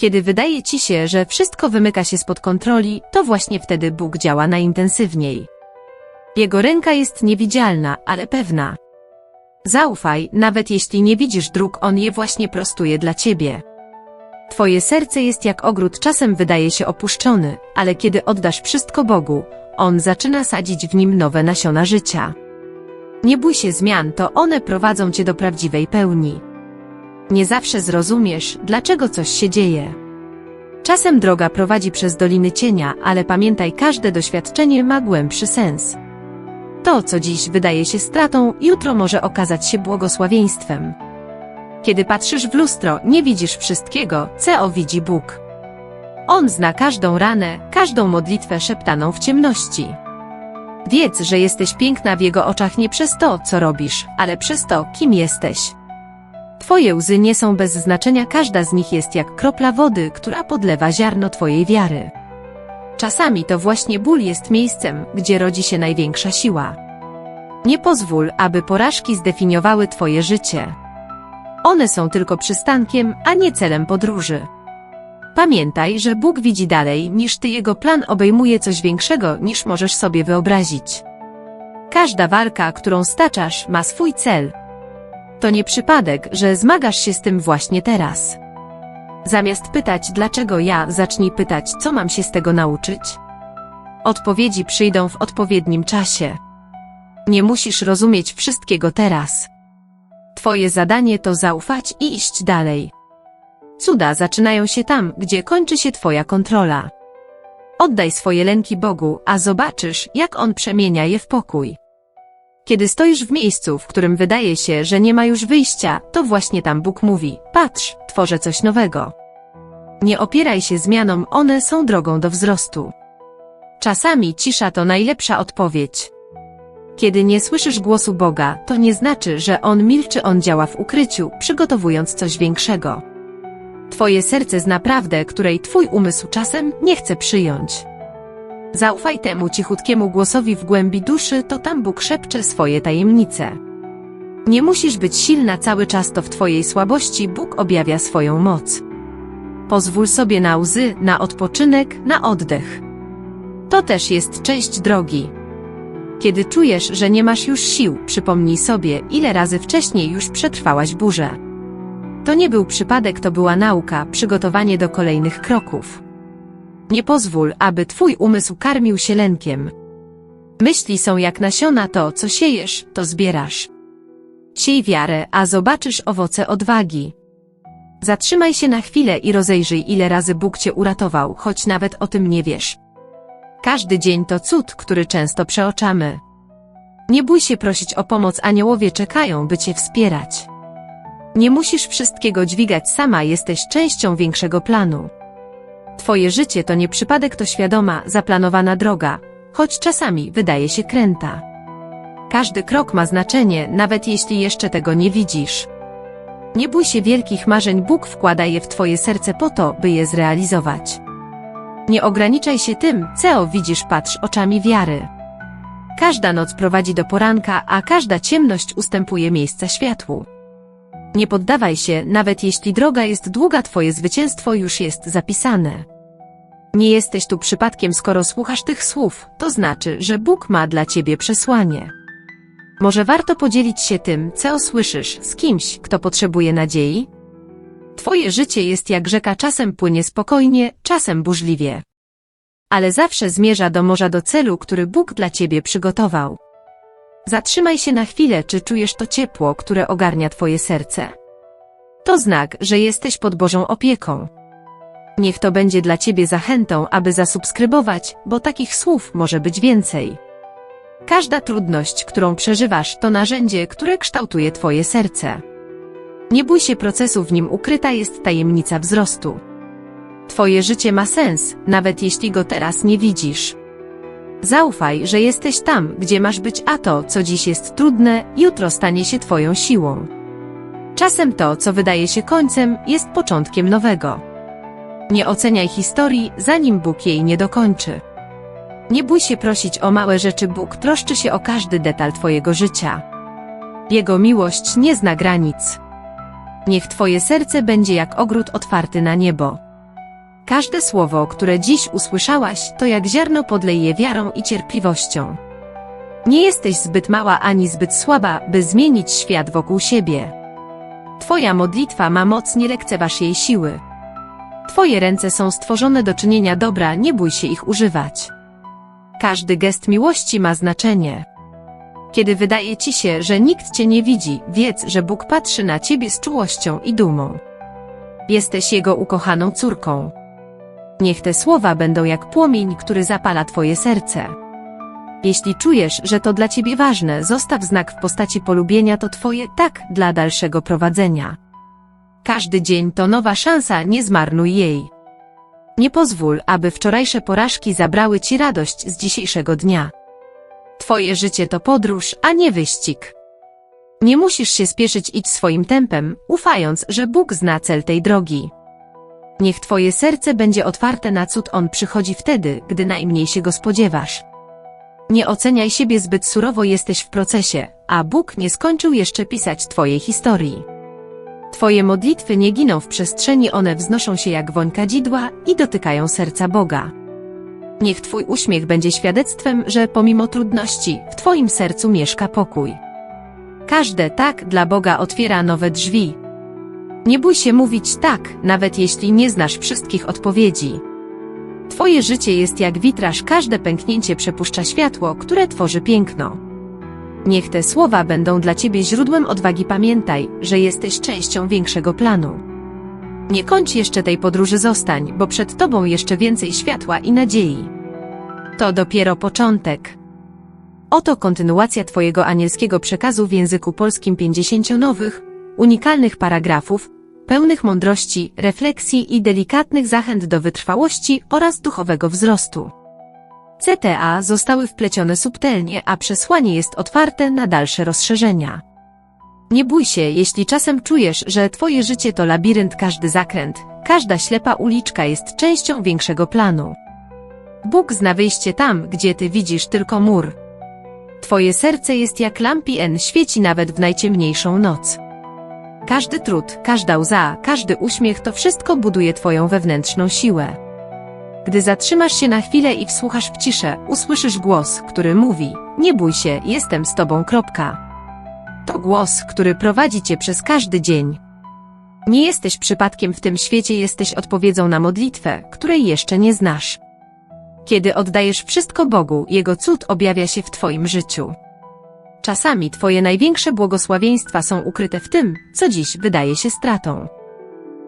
Kiedy wydaje ci się, że wszystko wymyka się spod kontroli, to właśnie wtedy Bóg działa najintensywniej. Jego ręka jest niewidzialna, ale pewna. Zaufaj, nawet jeśli nie widzisz dróg, On je właśnie prostuje dla ciebie. Twoje serce jest jak ogród, czasem wydaje się opuszczony, ale kiedy oddasz wszystko Bogu, On zaczyna sadzić w nim nowe nasiona życia. Nie bój się zmian, to one prowadzą cię do prawdziwej pełni. Nie zawsze zrozumiesz, dlaczego coś się dzieje. Czasem droga prowadzi przez doliny cienia, ale pamiętaj, każde doświadczenie ma głębszy sens. To, co dziś wydaje się stratą, jutro może okazać się błogosławieństwem. Kiedy patrzysz w lustro, nie widzisz wszystkiego, co widzi Bóg. On zna każdą ranę, każdą modlitwę szeptaną w ciemności. Wiedz, że jesteś piękna w Jego oczach nie przez to, co robisz, ale przez to, kim jesteś. Twoje łzy nie są bez znaczenia, każda z nich jest jak kropla wody, która podlewa ziarno Twojej wiary. Czasami to właśnie ból jest miejscem, gdzie rodzi się największa siła. Nie pozwól, aby porażki zdefiniowały Twoje życie. One są tylko przystankiem, a nie celem podróży. Pamiętaj, że Bóg widzi dalej niż Ty, Jego plan obejmuje coś większego niż możesz sobie wyobrazić. Każda walka, którą staczasz, ma swój cel. To nie przypadek, że zmagasz się z tym właśnie teraz. Zamiast pytać dlaczego ja, zacznij pytać co mam się z tego nauczyć. Odpowiedzi przyjdą w odpowiednim czasie. Nie musisz rozumieć wszystkiego teraz. Twoje zadanie to zaufać i iść dalej. Cuda zaczynają się tam, gdzie kończy się Twoja kontrola. Oddaj swoje lęki Bogu, a zobaczysz, jak On przemienia je w pokój. Kiedy stoisz w miejscu, w którym wydaje się, że nie ma już wyjścia, to właśnie tam Bóg mówi: Patrz, tworzę coś nowego. Nie opieraj się zmianom, one są drogą do wzrostu. Czasami cisza to najlepsza odpowiedź. Kiedy nie słyszysz głosu Boga, to nie znaczy, że On milczy, On działa w ukryciu, przygotowując coś większego. Twoje serce zna prawdę, której Twój umysł czasem nie chce przyjąć. Zaufaj temu cichutkiemu głosowi w głębi duszy, to tam Bóg szepcze swoje tajemnice. Nie musisz być silna cały czas, to w Twojej słabości Bóg objawia swoją moc. Pozwól sobie na łzy, na odpoczynek, na oddech. To też jest część drogi. Kiedy czujesz, że nie masz już sił, przypomnij sobie, ile razy wcześniej już przetrwałaś burzę. To nie był przypadek, to była nauka, przygotowanie do kolejnych kroków. Nie pozwól, aby twój umysł karmił się lękiem. Myśli są jak nasiona, to co siejesz, to zbierasz. Siej wiarę, a zobaczysz owoce odwagi. Zatrzymaj się na chwilę i rozejrzyj, ile razy Bóg cię uratował, choć nawet o tym nie wiesz. Każdy dzień to cud, który często przeoczamy. Nie bój się prosić o pomoc, aniołowie czekają, by cię wspierać. Nie musisz wszystkiego dźwigać sama, jesteś częścią większego planu. Twoje życie to nie przypadek, to świadoma, zaplanowana droga, choć czasami wydaje się kręta. Każdy krok ma znaczenie, nawet jeśli jeszcze tego nie widzisz. Nie bój się wielkich marzeń, Bóg wkłada je w Twoje serce po to, by je zrealizować. Nie ograniczaj się tym, co widzisz, patrz oczami wiary. Każda noc prowadzi do poranka, a każda ciemność ustępuje miejsca światłu. Nie poddawaj się, nawet jeśli droga jest długa, Twoje zwycięstwo już jest zapisane. Nie jesteś tu przypadkiem, skoro słuchasz tych słów, to znaczy, że Bóg ma dla Ciebie przesłanie. Może warto podzielić się tym, co słyszysz, z kimś, kto potrzebuje nadziei? Twoje życie jest jak rzeka, czasem płynie spokojnie, czasem burzliwie. Ale zawsze zmierza do morza do celu, który Bóg dla Ciebie przygotował. Zatrzymaj się na chwilę, czy czujesz to ciepło, które ogarnia Twoje serce. To znak, że jesteś pod Bożą opieką. Niech to będzie dla Ciebie zachętą, aby zasubskrybować, bo takich słów może być więcej. Każda trudność, którą przeżywasz, to narzędzie, które kształtuje Twoje serce. Nie bój się procesu, w nim ukryta jest tajemnica wzrostu. Twoje życie ma sens, nawet jeśli go teraz nie widzisz. Zaufaj, że jesteś tam, gdzie masz być, a to, co dziś jest trudne, jutro stanie się Twoją siłą. Czasem to, co wydaje się końcem, jest początkiem nowego. Nie oceniaj historii, zanim Bóg jej nie dokończy. Nie bój się prosić o małe rzeczy, Bóg troszczy się o każdy detal Twojego życia. Jego miłość nie zna granic. Niech Twoje serce będzie jak ogród otwarty na niebo. Każde słowo, które dziś usłyszałaś, to jak ziarno podlej je wiarą i cierpliwością. Nie jesteś zbyt mała ani zbyt słaba, by zmienić świat wokół siebie. Twoja modlitwa ma moc, nie lekceważ jej siły. Twoje ręce są stworzone do czynienia dobra, nie bój się ich używać. Każdy gest miłości ma znaczenie. Kiedy wydaje ci się, że nikt cię nie widzi, wiedz, że Bóg patrzy na ciebie z czułością i dumą. Jesteś Jego ukochaną córką. Niech te słowa będą jak płomień, który zapala twoje serce. Jeśli czujesz, że to dla ciebie ważne, zostaw znak w postaci polubienia to twoje tak dla dalszego prowadzenia. Każdy dzień to nowa szansa, nie zmarnuj jej. Nie pozwól, aby wczorajsze porażki zabrały ci radość z dzisiejszego dnia. Twoje życie to podróż, a nie wyścig. Nie musisz się spieszyć, idź swoim tempem, ufając, że Bóg zna cel tej drogi. Niech twoje serce będzie otwarte na cud, on przychodzi wtedy, gdy najmniej się go spodziewasz. Nie oceniaj siebie zbyt surowo, jesteś w procesie, a Bóg nie skończył jeszcze pisać twojej historii. Twoje modlitwy nie giną w przestrzeni, one wznoszą się jak woń kadzidła i dotykają serca Boga. Niech Twój uśmiech będzie świadectwem, że pomimo trudności, w Twoim sercu mieszka pokój. Każde tak dla Boga otwiera nowe drzwi. Nie bój się mówić tak, nawet jeśli nie znasz wszystkich odpowiedzi. Twoje życie jest jak witraż, każde pęknięcie przepuszcza światło, które tworzy piękno. Niech te słowa będą dla Ciebie źródłem odwagi. Pamiętaj, że jesteś częścią większego planu. Nie kończ jeszcze tej podróży, zostań, bo przed Tobą jeszcze więcej światła i nadziei. To dopiero początek. Oto kontynuacja Twojego anielskiego przekazu w języku polskim 50 nowych, unikalnych paragrafów, pełnych mądrości, refleksji i delikatnych zachęt do wytrwałości oraz duchowego wzrostu. CTA zostały wplecione subtelnie, a przesłanie jest otwarte na dalsze rozszerzenia. Nie bój się, jeśli czasem czujesz, że Twoje życie to labirynt, każdy zakręt, każda ślepa uliczka jest częścią większego planu. Bóg zna wyjście tam, gdzie Ty widzisz tylko mur. Twoje serce jest jak lampi N, świeci nawet w najciemniejszą noc. Każdy trud, każda łza, każdy uśmiech to wszystko buduje Twoją wewnętrzną siłę. Gdy zatrzymasz się na chwilę i wsłuchasz w ciszę, usłyszysz głos, który mówi: Nie bój się, jestem z Tobą. Kropka. To głos, który prowadzi Cię przez każdy dzień. Nie jesteś przypadkiem w tym świecie, jesteś odpowiedzią na modlitwę, której jeszcze nie znasz. Kiedy oddajesz wszystko Bogu, Jego cud objawia się w Twoim życiu. Czasami Twoje największe błogosławieństwa są ukryte w tym, co dziś wydaje się stratą.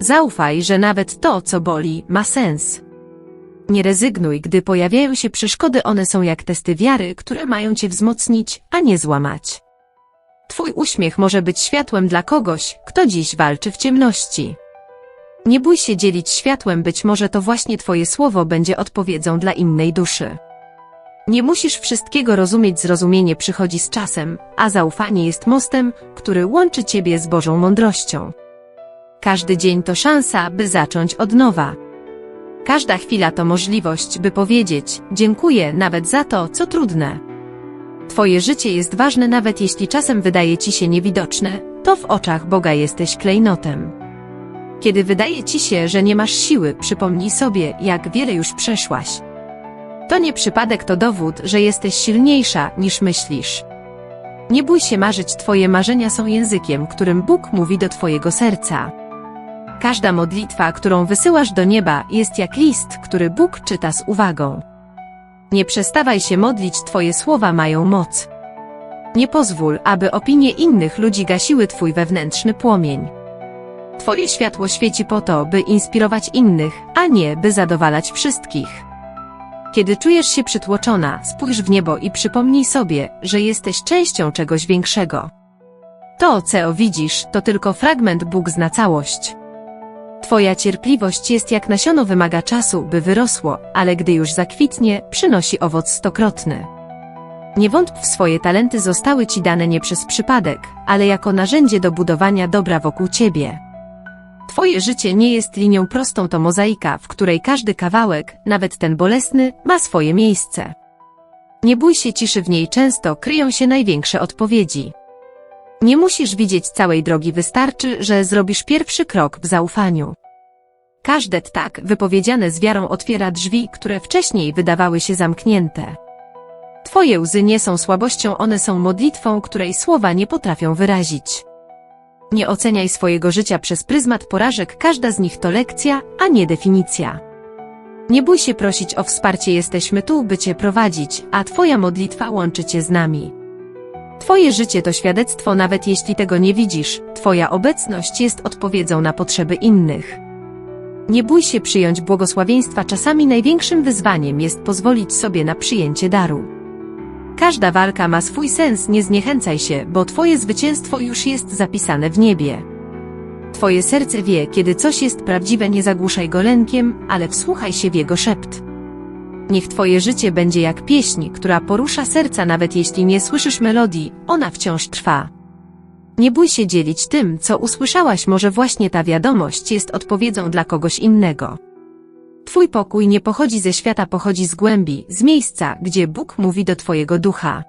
Zaufaj, że nawet to, co boli, ma sens. Nie rezygnuj, gdy pojawiają się przeszkody, one są jak testy wiary, które mają Cię wzmocnić, a nie złamać. Twój uśmiech może być światłem dla kogoś, kto dziś walczy w ciemności. Nie bój się dzielić światłem, być może to właśnie Twoje słowo będzie odpowiedzią dla innej duszy. Nie musisz wszystkiego rozumieć, zrozumienie przychodzi z czasem, a zaufanie jest mostem, który łączy Ciebie z Bożą mądrością. Każdy dzień to szansa, by zacząć od nowa. Każda chwila to możliwość, by powiedzieć: Dziękuję nawet za to, co trudne. Twoje życie jest ważne, nawet jeśli czasem wydaje ci się niewidoczne, to w oczach Boga jesteś klejnotem. Kiedy wydaje ci się, że nie masz siły, przypomnij sobie, jak wiele już przeszłaś. To nie przypadek, to dowód, że jesteś silniejsza niż myślisz. Nie bój się marzyć, Twoje marzenia są językiem, którym Bóg mówi do Twojego serca. Każda modlitwa, którą wysyłasz do nieba, jest jak list, który Bóg czyta z uwagą. Nie przestawaj się modlić, Twoje słowa mają moc. Nie pozwól, aby opinie innych ludzi gasiły Twój wewnętrzny płomień. Twoje światło świeci po to, by inspirować innych, a nie by zadowalać wszystkich. Kiedy czujesz się przytłoczona, spójrz w niebo i przypomnij sobie, że jesteś częścią czegoś większego. To, co widzisz, to tylko fragment Bóg zna całość. Twoja cierpliwość jest jak nasiono wymaga czasu, by wyrosło, ale gdy już zakwitnie, przynosi owoc stokrotny. Nie wątp w swoje talenty zostały Ci dane nie przez przypadek, ale jako narzędzie do budowania dobra wokół Ciebie. Twoje życie nie jest linią prostą, to mozaika, w której każdy kawałek, nawet ten bolesny, ma swoje miejsce. Nie bój się ciszy w niej często kryją się największe odpowiedzi. Nie musisz widzieć całej drogi, wystarczy, że zrobisz pierwszy krok w zaufaniu. Każde tak wypowiedziane z wiarą otwiera drzwi, które wcześniej wydawały się zamknięte. Twoje łzy nie są słabością, one są modlitwą, której słowa nie potrafią wyrazić. Nie oceniaj swojego życia przez pryzmat porażek, każda z nich to lekcja, a nie definicja. Nie bój się prosić o wsparcie, jesteśmy tu, by Cię prowadzić, a Twoja modlitwa łączy Cię z nami. Twoje życie to świadectwo, nawet jeśli tego nie widzisz, Twoja obecność jest odpowiedzią na potrzeby innych. Nie bój się przyjąć błogosławieństwa, czasami największym wyzwaniem jest pozwolić sobie na przyjęcie daru. Każda walka ma swój sens, nie zniechęcaj się, bo Twoje zwycięstwo już jest zapisane w niebie. Twoje serce wie, kiedy coś jest prawdziwe, nie zagłuszaj go lękiem, ale wsłuchaj się w jego szept. Niech Twoje życie będzie jak pieśń, która porusza serca, nawet jeśli nie słyszysz melodii, ona wciąż trwa. Nie bój się dzielić tym, co usłyszałaś, może właśnie ta wiadomość jest odpowiedzią dla kogoś innego. Twój pokój nie pochodzi ze świata, pochodzi z głębi, z miejsca, gdzie Bóg mówi do Twojego ducha.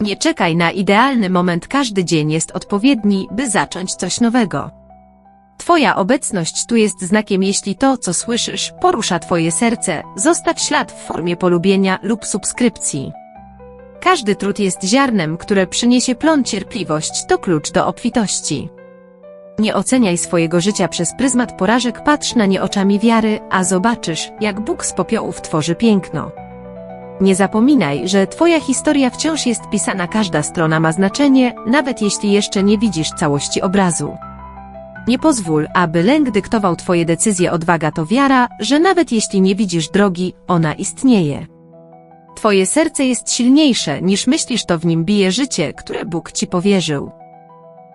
Nie czekaj na idealny moment, każdy dzień jest odpowiedni, by zacząć coś nowego. Twoja obecność tu jest znakiem, jeśli to, co słyszysz, porusza Twoje serce, zostaw ślad w formie polubienia lub subskrypcji. Każdy trud jest ziarnem, które przyniesie plon cierpliwość, to klucz do obfitości. Nie oceniaj swojego życia przez pryzmat porażek, patrz na nie oczami wiary, a zobaczysz, jak Bóg z popiołów tworzy piękno. Nie zapominaj, że Twoja historia wciąż jest pisana, każda strona ma znaczenie, nawet jeśli jeszcze nie widzisz całości obrazu. Nie pozwól, aby lęk dyktował Twoje decyzje, odwaga to wiara, że nawet jeśli nie widzisz drogi, ona istnieje. Twoje serce jest silniejsze niż myślisz, to w nim bije życie, które Bóg Ci powierzył.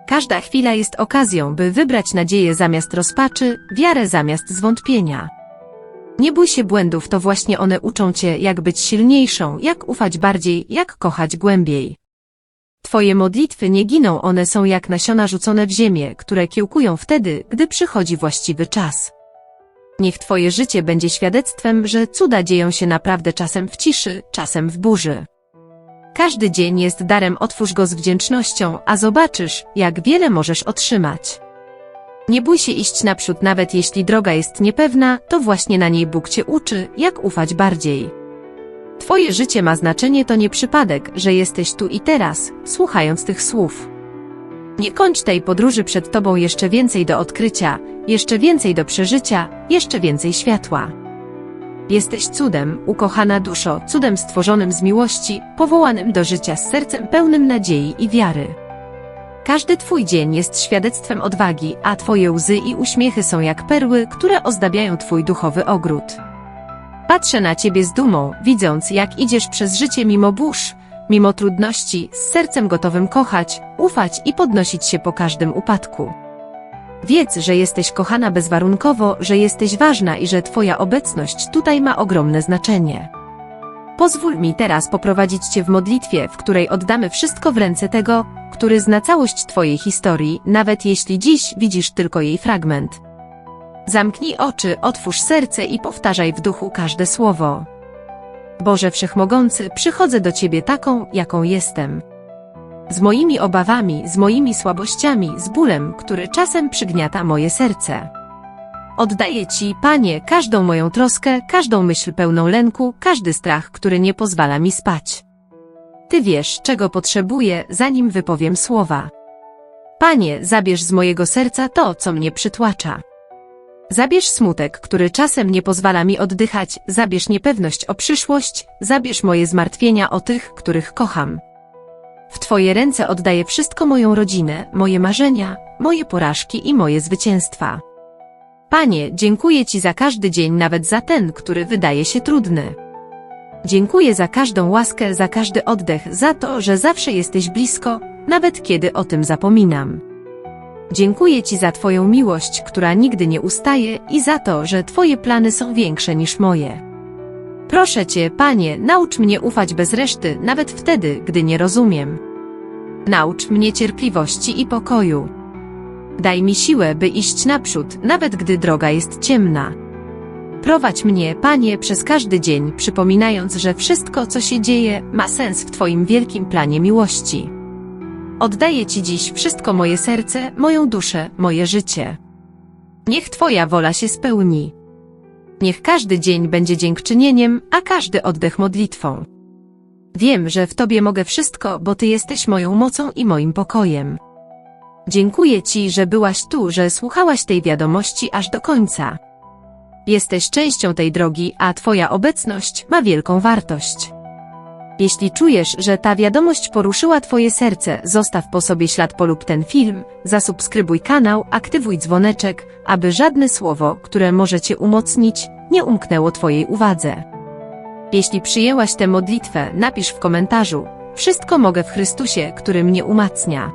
Każda chwila jest okazją, by wybrać nadzieję zamiast rozpaczy, wiarę zamiast zwątpienia. Nie bój się błędów, to właśnie one uczą cię, jak być silniejszą, jak ufać bardziej, jak kochać głębiej. Twoje modlitwy nie giną, one są jak nasiona rzucone w ziemię, które kiełkują wtedy, gdy przychodzi właściwy czas. Niech Twoje życie będzie świadectwem, że cuda dzieją się naprawdę czasem w ciszy, czasem w burzy. Każdy dzień jest darem, otwórz go z wdzięcznością, a zobaczysz, jak wiele możesz otrzymać. Nie bój się iść naprzód, nawet jeśli droga jest niepewna, to właśnie na niej Bóg Cię uczy, jak ufać bardziej. Twoje życie ma znaczenie, to nie przypadek, że jesteś tu i teraz, słuchając tych słów. Nie kończ tej podróży przed Tobą jeszcze więcej do odkrycia, jeszcze więcej do przeżycia, jeszcze więcej światła. Jesteś cudem, ukochana duszo, cudem stworzonym z miłości, powołanym do życia z sercem pełnym nadziei i wiary. Każdy Twój dzień jest świadectwem odwagi, a Twoje łzy i uśmiechy są jak perły, które ozdabiają Twój duchowy ogród. Patrzę na Ciebie z dumą, widząc, jak idziesz przez życie mimo burz, mimo trudności, z sercem gotowym kochać, ufać i podnosić się po każdym upadku. Wiedz, że jesteś kochana bezwarunkowo, że jesteś ważna i że Twoja obecność tutaj ma ogromne znaczenie. Pozwól mi teraz poprowadzić Cię w modlitwie, w której oddamy wszystko w ręce tego, który zna całość Twojej historii, nawet jeśli dziś widzisz tylko jej fragment. Zamknij oczy, otwórz serce i powtarzaj w duchu każde słowo. Boże Wszechmogący, przychodzę do Ciebie taką, jaką jestem. Z moimi obawami, z moimi słabościami, z bólem, który czasem przygniata moje serce. Oddaję Ci, Panie, każdą moją troskę, każdą myśl pełną lęku, każdy strach, który nie pozwala mi spać. Ty wiesz, czego potrzebuję, zanim wypowiem słowa. Panie, zabierz z mojego serca to, co mnie przytłacza. Zabierz smutek, który czasem nie pozwala mi oddychać, zabierz niepewność o przyszłość, zabierz moje zmartwienia o tych, których kocham. W Twoje ręce oddaję wszystko moją rodzinę, moje marzenia, moje porażki i moje zwycięstwa. Panie, dziękuję Ci za każdy dzień, nawet za ten, który wydaje się trudny. Dziękuję za każdą łaskę, za każdy oddech, za to, że zawsze jesteś blisko, nawet kiedy o tym zapominam. Dziękuję Ci za Twoją miłość, która nigdy nie ustaje i za to, że Twoje plany są większe niż moje. Proszę Cię, Panie, naucz mnie ufać bez reszty, nawet wtedy, gdy nie rozumiem. Naucz mnie cierpliwości i pokoju. Daj mi siłę, by iść naprzód, nawet gdy droga jest ciemna. Prowadź mnie, Panie, przez każdy dzień, przypominając, że wszystko, co się dzieje, ma sens w Twoim wielkim planie miłości. Oddaję Ci dziś wszystko moje serce, moją duszę, moje życie. Niech Twoja wola się spełni. Niech każdy dzień będzie dziękczynieniem, a każdy oddech modlitwą. Wiem, że w Tobie mogę wszystko, bo Ty jesteś moją mocą i moim pokojem. Dziękuję Ci, że byłaś tu, że słuchałaś tej wiadomości aż do końca. Jesteś częścią tej drogi, a Twoja obecność ma wielką wartość. Jeśli czujesz, że ta wiadomość poruszyła Twoje serce, zostaw po sobie ślad polub ten film, zasubskrybuj kanał, aktywuj dzwoneczek, aby żadne słowo, które może Cię umocnić, nie umknęło Twojej uwadze. Jeśli przyjęłaś tę modlitwę, napisz w komentarzu: Wszystko mogę w Chrystusie, który mnie umacnia.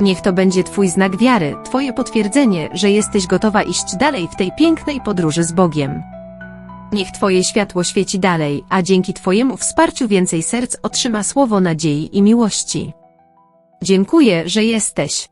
Niech to będzie Twój znak wiary, Twoje potwierdzenie, że jesteś gotowa iść dalej w tej pięknej podróży z Bogiem. Niech Twoje światło świeci dalej, a dzięki Twojemu wsparciu więcej serc otrzyma słowo nadziei i miłości. Dziękuję, że jesteś.